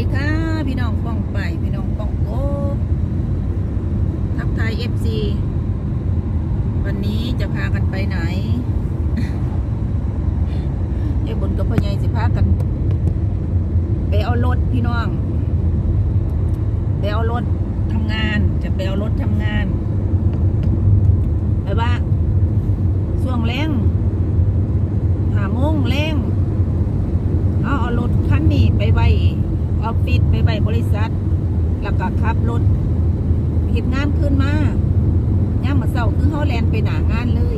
ดีค่ะ พี่น้องป้องไป พี่น้องป้องโกทักทายเอฟซีวันนี้จะพากันไปไหนไอ้บนกับพ่อใหญ่สิพากัน ไปเอารถพี่น้อง ไปเอารถทำงาน จะไปเอารถทำงานไปว่าช่วงแรงหาโมงแรงเอาเอารถคันนี้ไปไว้ออฟฟิศไปไว้บริษัท แล้วก็ ขับรถเห็นงานขึ้นมาย่ามมาเศร้าคือเขาแลนไปหนางานเลย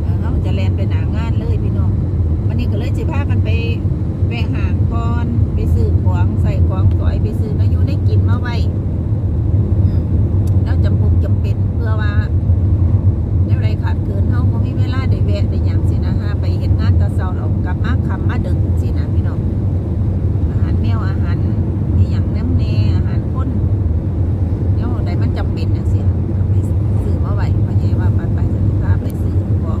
เออเขาจะแลนไปหนางานเลยพี่น้องวันนี้ก็เลยจะพากันไปแวะห่างก่อนไปซื้อของใส่ของสอยไปซื้อนาอยู่ได้กินมาไว้อืมแล้วจำปุกจำเป็นเพื่อว่าแล้วไรขาดเกินเขาเขามีเวลาได้แวะได้หยังสินะฮะไปเห็นงานตอนเช้าเรากลับมาคำมาดึกสินะพี่น้องอาหารแมวอาหารนี่อย่างน้ำเนอาหารข้นแล้วใดมันจำเป็นอย่างสินะก็ไปซื้อมาไว้พอใหญ่ว่าไปไปจะพาไปซื้อของ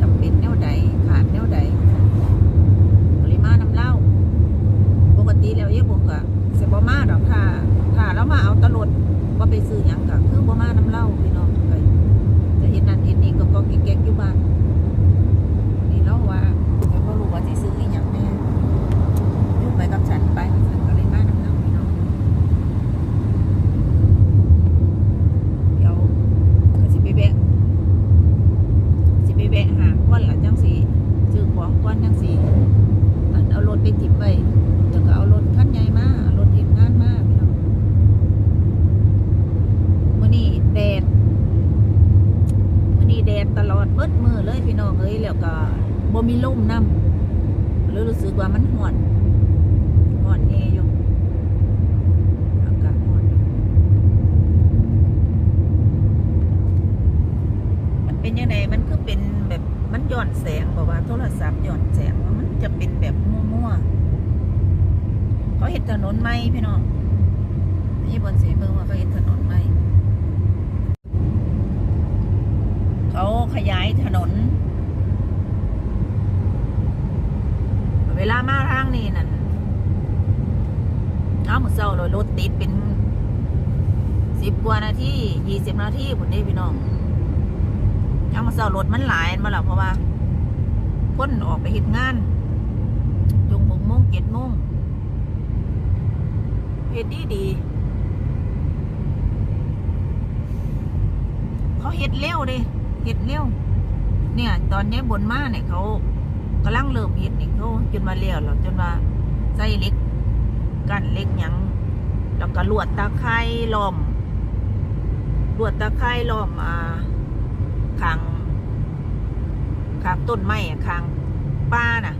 จำเป็นแนวใดขาดแนวใดปริมาณน้ำเหล้าปกติแล้วเยอะบุกอะเสบมาดอกค่ะถ้าแล้วมาเอาตลดว่าไปซื้อหยังกะคือบ่มาน้ำเหล้าพี่น้องไปจะเห็นนั่นเห็นนี่ก็ก็แก๊กๆอยู่บ้านนี่เราว่าแต่ก็รู้ว่าสิซื้ออีหยังแน่อยู่ไปกับฉันไปฉันก็เลยมาน้ำเหล้าพี่น้องเดี๋ยวก็สิไปแบะ สิไปแวะหาก้อนหละจังสีซื้อของก้อนจังสีอันเอารถไปติดไปแล้วก็เอารถคันใหญ่มาเอารถเห็นงานมาพี่น้องมื้อนี้แดดมื้อนี้แดดตลอดเบิดมือเลย พี่น้องเอ้ยแล้วก็บ่มีลมนำเลยรู้สึกว่ามันร้อนร้อนแน่อยู่อากาศร้อนมันเป็นยังไงมันคือเป็นแบบมันย้อนแสงบอกว่าโทรศัพท์ย้อนแสงว่ามันจะเป็นแบบมั่วๆเขาเห็นถนนไหมพี่น้องนี่บนสีเบิ่งว่าเขาเห็นถนนไหมเขาขยายถนน เวลามาทางนี้นั่นเอาหมือเศร้าเลยรถติดเป็นสิบกว่านาทียี่สิบนาทีผมได้พี่น้องยังมาเสารถมันหลายมาแล้วเพราะว่าคนออกไปเห็นงานจงหกโมงเจ็ดโมงเฮ็ดดีดีเขาเฮ็ดเร็วเลยเฮ็ดเร็วเนี่ย ตอนนี้บนมาเนี่ยเขา กำลังเริ่มเฮ็ดนี่เขาจนมาเลี้ยวแล้วจนว่าใส่เล็กกันเล็กยังแล้วก็ลวดตะไคร้ล้อมลวดตะไคร้ล้อมอ่าขางขางต้นไม้อะขางป้าน่ะ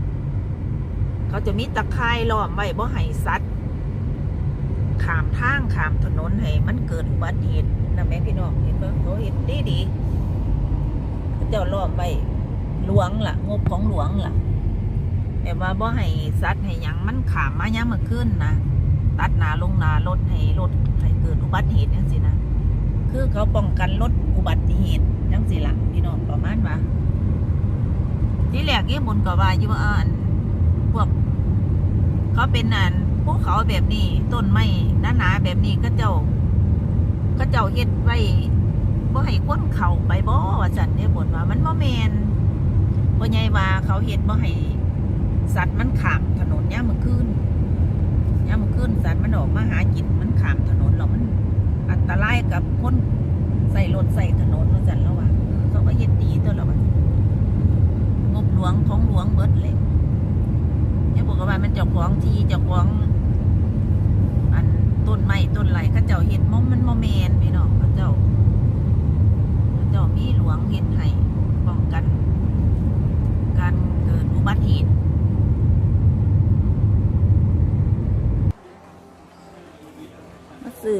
เขาจะมีตะไคร่ล้อมไว้บ่ให้สัตว์ขามทางขามถนนให้มันเกิดอุบัติเหตุนะแม่พี่น้องเห็นบ่เขาเห็นดีดีเขาเจ้าล้อมไว้ หลวงล่ะ งบของหลวงล่ะแบบว่าบ่ให้สัตว์ให้ยังมันขามมาย้ำมาขึ้นนะตัดหนาลงหนารถให้รถให้เกิดอุบัติเหตุจังซี่นะคือเขาป้องกันลดอุบัติเหตุจังสิละพี่น้องประมาณว่าที่แรกยี่บุญก็ว่าอยู่ว่าอันพวก เขาเป็นอันภูเขาแบบนี้ต้นไม้หนาๆแบบนี้ก็เจ้า ก็เจ้าเฮ็ดไว้บ่ให้คนเข้าไปบ่ว่าซั่นเนี่ยบ่นว่ามันบ่แมน บ่ใหญ่ว่าเขาเฮ็ดบ่ให้สัตว์มันขามถนนยามมื้อคืนยามมื้อคืนสัตว์มันออกมาหากินมันขามถนนแล้วมัน อันตรายกับคนใส่รถใส่ถนนว่าจันแล้วว่าเขาก็เฮ็ดดีตัวแล้วว่างบหลวงของหลวงเบิดเลยเนี่ยบอกว่ามันเจ้าของที่เจ้าของอันต้นไม้ต้นไหลเขาเจ้าเฮ็ดมอมมันโมเมนพี่น้องเขาเจ้าเขาเจ้ามีหลวงเฮ็ดให้ป้องกัน การเกิดอุบัติเหตุมาซื้อ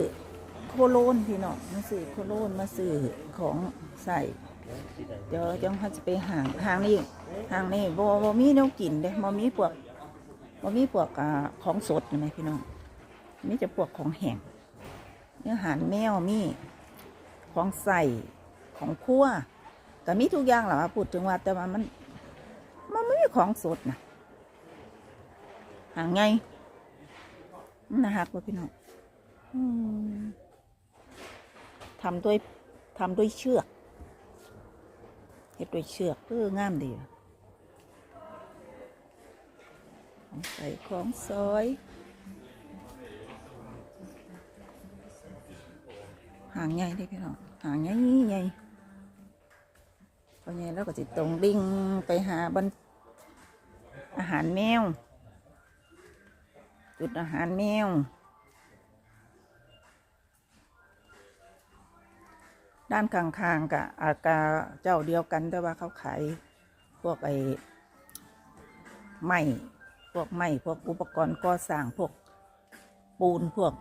โคโลนพี่น้องมาซื้อโคโลนมาซื้อของใส่เดี๋ยวจังเขาจะไปห่างห่างนี่ห่างนี่บ่บ่มีแนวกินเด้บ่มีพวกบ่มีพวกอของสดอยู่ไหมพี่น้องมีแต่พวกของแห้งเนื้อหารแมวมีของใส่ของคั่วก็มีทุกอย่างแหละพูดถึงว่าแต่ว่ามันมันไม่มีของสดนะหางไงนะฮักว่าพี่น้องอืม ทำด้วยทำด้วยเชือกเฮ็ดด้วยเชือกเอองามดีอะของใส่ของซอยหางใหญ่เด้พี่น้องหางใหญ่ใหญ่พอใหญ่แล้วก็จะตรงดิ่งไปหาบนอาหารแมว จุดอาหารแมว ด้านข้างๆกับอากาเจ้าเดียวกันแต่ว่าเขาขายพวกไอ้ไม้พวกไม้พวกอุปกรณ์ก่อสร้างพวกปูนพวก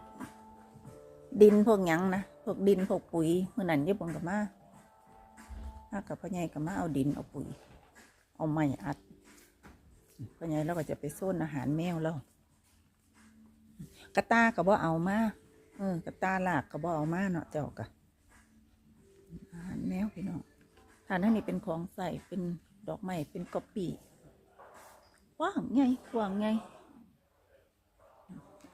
ดินพวกหยังนะพวกดินพวกปุ๋ยเมื่อนั้นเยอะบงกับมาถ้ากับพ่อใหญ่กับมาเอาดินเอาปุ๋ย เอาไม้อัดพ่อใหญ่เราก็จะไปโซนอาหารแมวแล้วกระตาก็บ่เอามาเออกระตาหลากก็บ่เอามาเนาะเจ้ากะ อาหารแมวพี่น้องทานนั่นนี่เป็นของใส่เป็นดอกไม้เป็นกะปิว่างไงว่างไง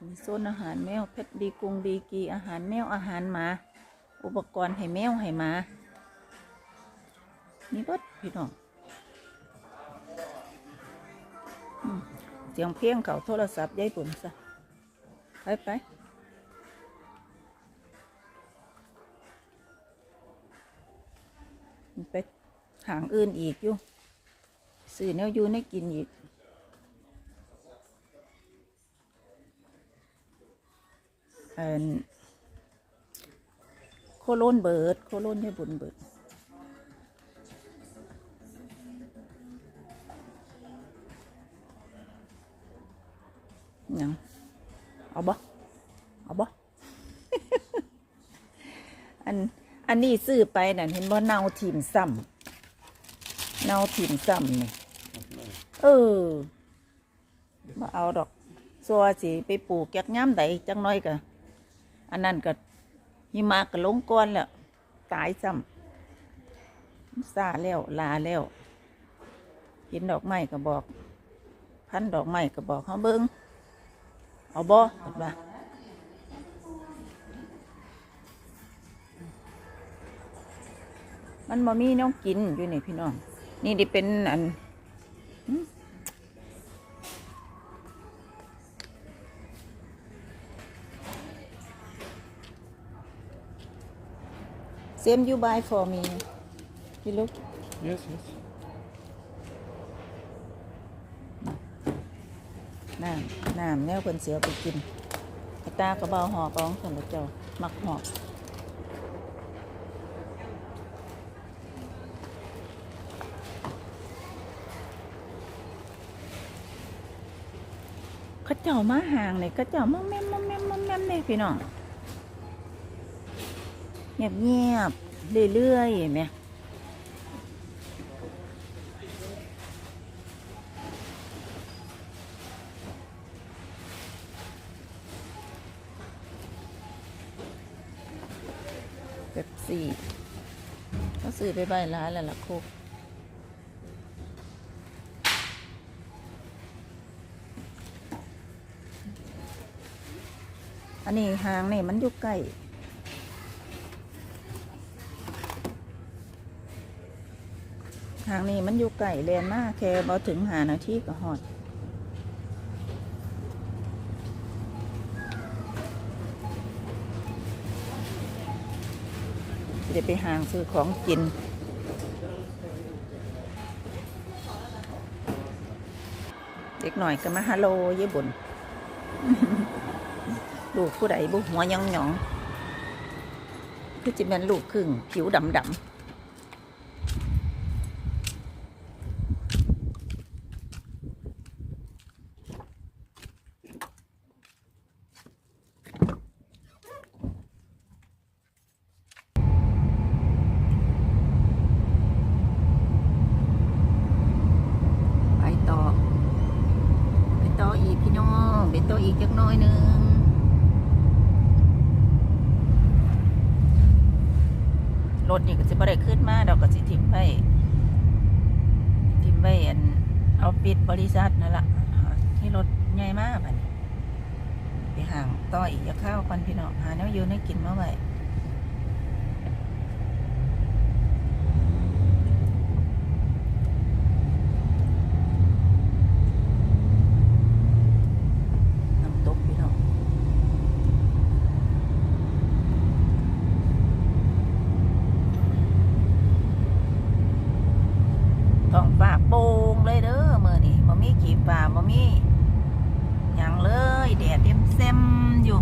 มีโซนอาหารแมวเพชรดีกรุงดีกีอาหารแมวอาหารหมา อุปกรณ์ให้แมวให้หมานี่ก็พี่น้องเสียงเพลงเขาโทรศัพท์ยายปุ่นซะ ไปไป ไปหางอื่นอีกอยู่สื่อแนวอยู่ในกินอีกเอิ่นโคโลนเบิร์ดโคโลนให้บุญเบิร์ดหยังเอาบ่เอาบ่อัน อันนี้ซื้อไปนั่นเห็นว่าเนาทีมซ้ำเนาทีมซ้ำนี่เออมาเอาดอกซัวสิไปปลูกแกกย้ำใดจังน้อยกะอันนั้นก็หิมะก็ลงก้อนแล้วตายซ้ำซาแล้วลาแล้วเห็นดอกไม้ก็บอก พันดอกไม้ก็บอกเขาเบิ้งเอาบ่เห็นปะ มันบ่มีน้องกินอยู่นี่พี่น้อง นี่ดิเป็นอัน Same you buy for me. You look. Yes, yes. น้ำน้ำแนวคนเสียไปกินกระตากระเบาหอบเอาของคนละเจ้ามักหอบ เขาเจ้ามาห่างเลยเขาเจ้ามาแม่มมาแม่มมาแม่มเลยพี่น้องเงียบเงียบเรื่อยๆเห็นไหมแบบสี่ก็ซื้อไปใบร้านแล้วล่ะโคก อันนี้หางนี่มันอยู่ใกล้ทางนี้มันอยู่ไก่แลนมากแค่บอถึงหานาทีก็หอดเดี๋ยวไปหางซื้อของกิน เด็กหน่อยก็มาฮัลโหลเย่บุญ ลูกผู้ใดบุหัวยองหยองคือจะเป็นลูกครึ่งผิวดำดำไปต่อไปต่ออีกพี่น้องไปต่ออีกจักน้อยหนึ่ง รถนี่ก็จะไม่ได้ขึ้นมาดอกก็สิทิ้งไว้ทิ้งไว้อันเอาปิดบริษัทนั่นแหละที่รถใหญ่มากบัดนี้ไปห่างต่ออีกจะข้าวกันพี่น้องหาแนวอยู่ให้กินมาไว้น้ำตกพี่น้องท้องฟ้าโปร่งเลยเด้อมื้อนี้บ่มีขีฟ้าบ่มีหยังเลยแดดเต็มเซมอยู่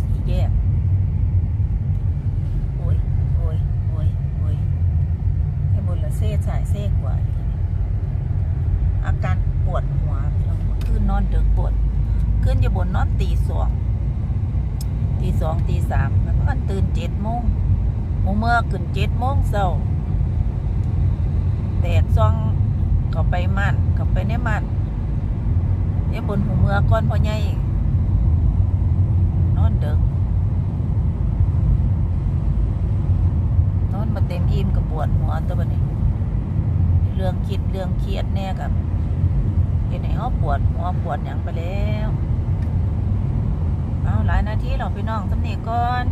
สี่แยก โอ้ย โอ้ย โอ้ย โอ้ยให้บนละเซ่สายเซ่กว่าอยู่นี่อาการปวดหัวพี่น้องคืนนอนดึกปวด ขึ้นอยู่บนนอน ตีสองตีสองตีสามแล้วก็ตื่นเจ็ดโมงหมูเมื่อขึ้นเจ็ดโมงเช้าแดดซองเข้าไปม่านเข้าไปในม่านเดี๋ยบนหูเมื่อก่อนพ่อใหญ่นอนเดึกนอนมาเต็มอิ่มกับปวดหัวตัวบัดนี้เรื่องคิดเรื่องเครียดแน่กับเห็นไหนเขาปวดหัวปวดหยังไปแล้ว เอาหลายนาทีเราพี่น้องสำเนีก่อน